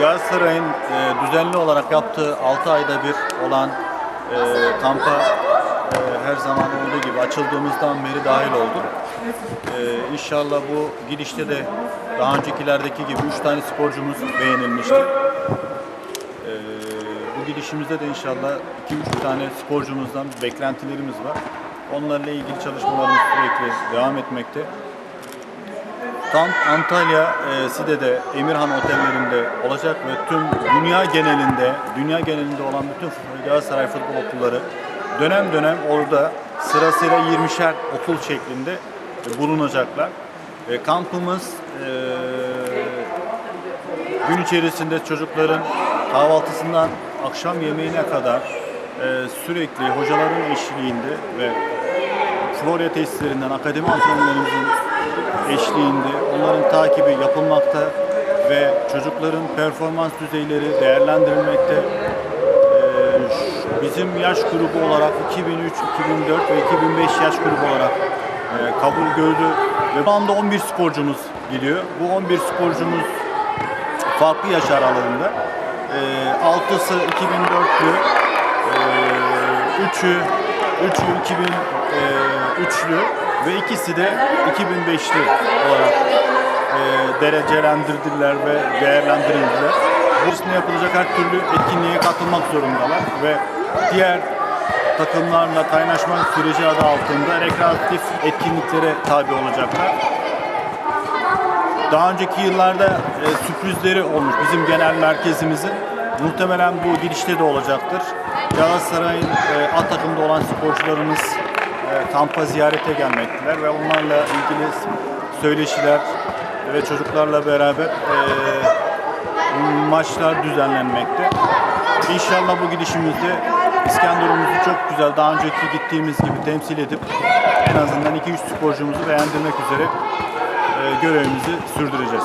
Galatasaray'ın e, düzenli olarak yaptığı 6 ayda bir olan e, kampa e, her zaman olduğu gibi açıldığımızdan beri dahil olduk. E, inşallah bu gidişte de daha öncekilerdeki gibi 3 tane sporcumuz beğenilmişti. E, bu gidişimizde de inşallah 2-3 tane sporcumuzdan beklentilerimiz var. Onlarla ilgili çalışmalarımız sürekli devam etmekte. Kamp Antalya e, Side'de Emirhan Otellerinde olacak ve tüm dünya genelinde, dünya genelinde olan bütün Galatasaray futbol okulları dönem dönem orada sırasıyla 20'şer okul şeklinde bulunacaklar. E, kampımız e, gün içerisinde çocukların kahvaltısından akşam yemeğine kadar e, sürekli hocaların eşliğinde ve Florya tesislerinden akademi antrenörlerimizin takibi yapılmakta ve çocukların performans düzeyleri değerlendirilmekte. Ee, bizim yaş grubu olarak 2003, 2004 ve 2005 yaş grubu olarak e, kabul gördü ve bu anda 11 sporcumuz geliyor. Bu 11 sporcumuz farklı yaş aralığında. Ee, 6'sı 2004'lü, ee, 3'ü 3'ü 2003'lü ve ikisi de 2005'li olarak ee, derecelendirdiler ve değerlendirildiler. Bursunda yapılacak her türlü etkinliğe katılmak zorundalar ve diğer takımlarla kaynaşma süreci adı altında rekreatif etkinliklere tabi olacaklar. Daha önceki yıllarda e, sürprizleri olmuş bizim genel merkezimizin. Muhtemelen bu gidişte de olacaktır. Galatasaray'ın e, A takımda olan sporcularımız e, kampa ziyarete gelmekteler ve onlarla ilgili söyleşiler ve çocuklarla beraber e, maçlar düzenlenmekte. İnşallah bu gidişimizde İskenderun'umuzu çok güzel daha önceki gittiğimiz gibi temsil edip en azından 2-3 sporcumuzu beğendirmek üzere e, görevimizi sürdüreceğiz.